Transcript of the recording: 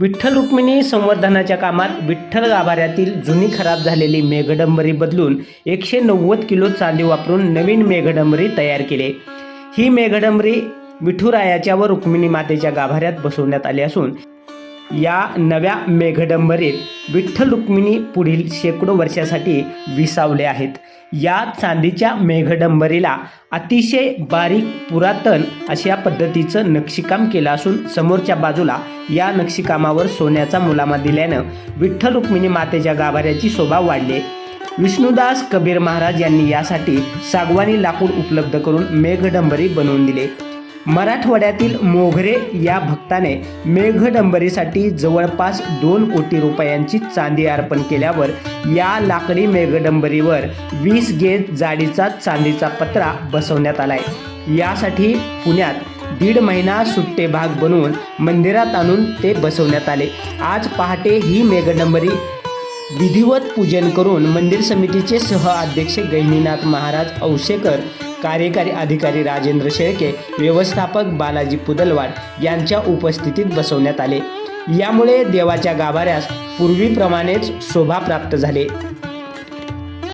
विठ्ठल रुक्मिणी संवर्धनाच्या कामात विठ्ठल गाभाऱ्यातील जुनी खराब झालेली मेघडंबरी बदलून एकशे नव्वद किलो चांदी वापरून नवीन मेघडंबरी तयार केले. ही मेघडंबरी विठुरायाच्या व रुक्मिणी मातेच्या गाभाऱ्यात बसवण्यात आली असून या नव्या मेघडंबरीत विठ्ठल रुक्मिणी पुढील शेकडो वर्षासाठी विसावले आहेत. या चांदीच्या मेघडंबरीला अतिशय बारीक पुरातन अशा पद्धतीचं नक्षीकाम केलं असून समोरच्या बाजूला या नक्षीकामावर सोन्याचा मुलामा दिल्यानं विठ्ठल रुक्मिणी मातेच्या गाभाऱ्याची शोभा वाढली. विष्णुदास कबीर महाराज यांनी यासाठी सागवानी लाकूड उपलब्ध करून मेघडंबरी बनवून दिले. मराठवाड्यातील मोगरे या भक्ताने मेघडंबरीसाठी जवळपास दोन कोटी रुपयांची चांदी अर्पण केल्यावर या लाकडी मेघडंबरीवर वीस गेज जाडीचा चांदीचा पत्रा बसवण्यात आलाय. यासाठी पुण्यात दीड महिना सुट्टे भाग बनवून मंदिरात आणून ते बसवण्यात आले. आज पहाटे ही मेघडंबरी विधिवत पूजन करून मंदिर समितीचे सह अध्यक्ष गहिनीनाथ महाराज औसेकर कार्यकारी अधिकारी राजेंद्र शेळके व्यवस्थापक बालाजी पुदलवाड यांच्या उपस्थितीत बसवण्यात आले. यामुळे देवाच्या गाभाऱ्यास पूर्वीप्रमाणेच शोभा प्राप्त झाले.